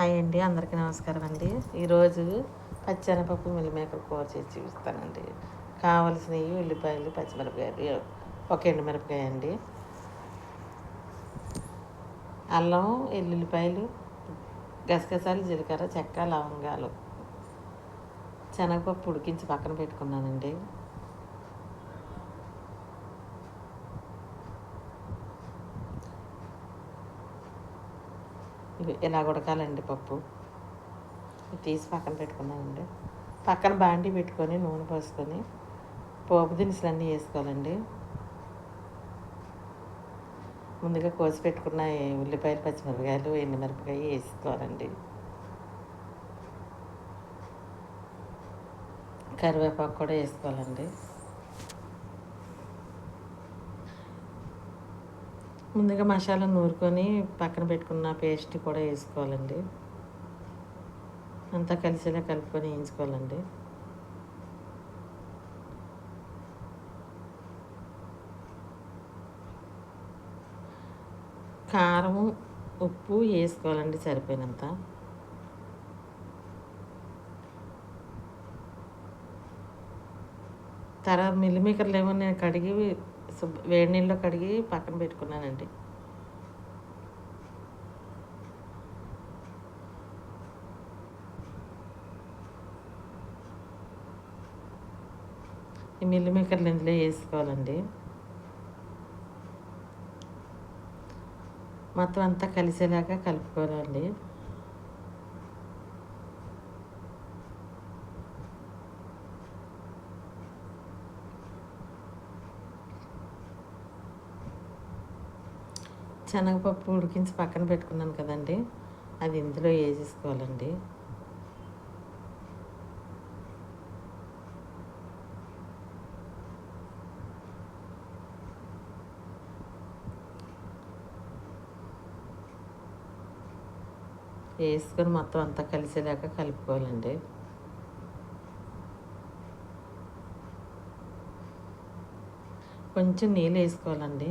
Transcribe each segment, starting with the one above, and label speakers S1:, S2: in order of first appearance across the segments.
S1: Hi అండి అందరికీ నమస్కారం అండి. ఈరోజు పచ్చెనపప్పు మిల్లిమేకర్ కూర చేసి చూపిస్తానండి. కావలసినవి ఉల్లిపాయలు పచ్చిమిరపకాయలు ఒక ఎండుమిరపకాయ అండి. అల్లం ఎల్లుల్లిపాయలు గసగసాలు జీలకర్ర చెక్క లవంగాలు. శనగపప్పు ఉడికించి పక్కన పెట్టుకున్నానండి. ఇవి ఇలా ఉడకాలండి పప్పు? తీసి పక్కన పెట్టుకున్నానండి పక్కన బాండి పెట్టుకొని నూనె పోసుకొని పోపు దినుసులు అన్నీ వేసుకోవాలండి. ముందుగా కోసి పెట్టుకున్న ఉల్లిపాయలు పచ్చిమిరపకాయలు ఎండుమిరపకాయ వేసుకోవాలండి. కరివేపాకు కూడా వేసుకోవాలండి. ముందుగా మసాలా నూరుకొని పక్కన పెట్టుకున్న పేస్ట్ కూడా వేసుకోవాలండి. అంతా కలిసేలా కలుపుకొని వేయించుకోవాలండి. కారం ఉప్పు వేసుకోవాలండి సరిపోయినంత. తర్వాత మిల్లిమేకర్లు ఏమో నేను కడిగి శుభ్- వేడి నీళ్ళలో కడిగి పక్కన పెట్టుకున్నానండి. ఈ మిల్లు మేకర్లు ఇందులో వేసుకోవాలండి. మొత్తం అంతా కలిసేలాగా కలుపుకోవాలండి. శనగపప్పు ఉడికించి పక్కన పెట్టుకున్నాను కదండి. అది ఇందులో వేసేసుకోవాలండి. వేసుకొని మొత్తం అంతా కలిసేదాకా కలుపుకోవాలండి. కొంచెం నీళ్ళు వేసుకోవాలండి.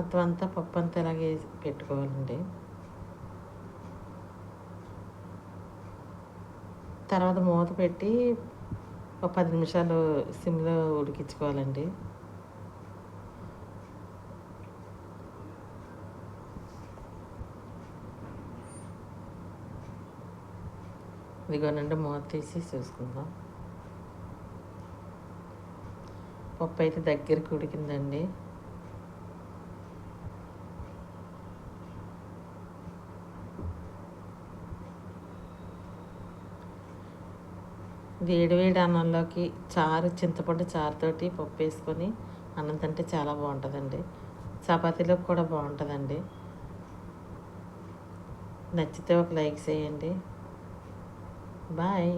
S1: మొత్తం అంతా పప్పు అంతా ఇలాగే పెట్టుకోవాలండి. తర్వాత మూత పెట్టి ఒక పది నిమిషాలు సిమ్లో ఉడికించుకోవాలండి. ఇదిగోనండి మూత తీసి చూసుకుందాం. పప్పు అయితే దగ్గరికి ఉడికిందండి. వేడివేడి అన్నంలోకి చారు చింతపండు చారుతోటి పప్పు వేసుకొని అన్నం తింటే చాలా బాగుంటుందండి. చపాతీలోకి కూడా బాగుంటుందండి. నచ్చితే ఒక లైక్ చేయండి. బాయ్.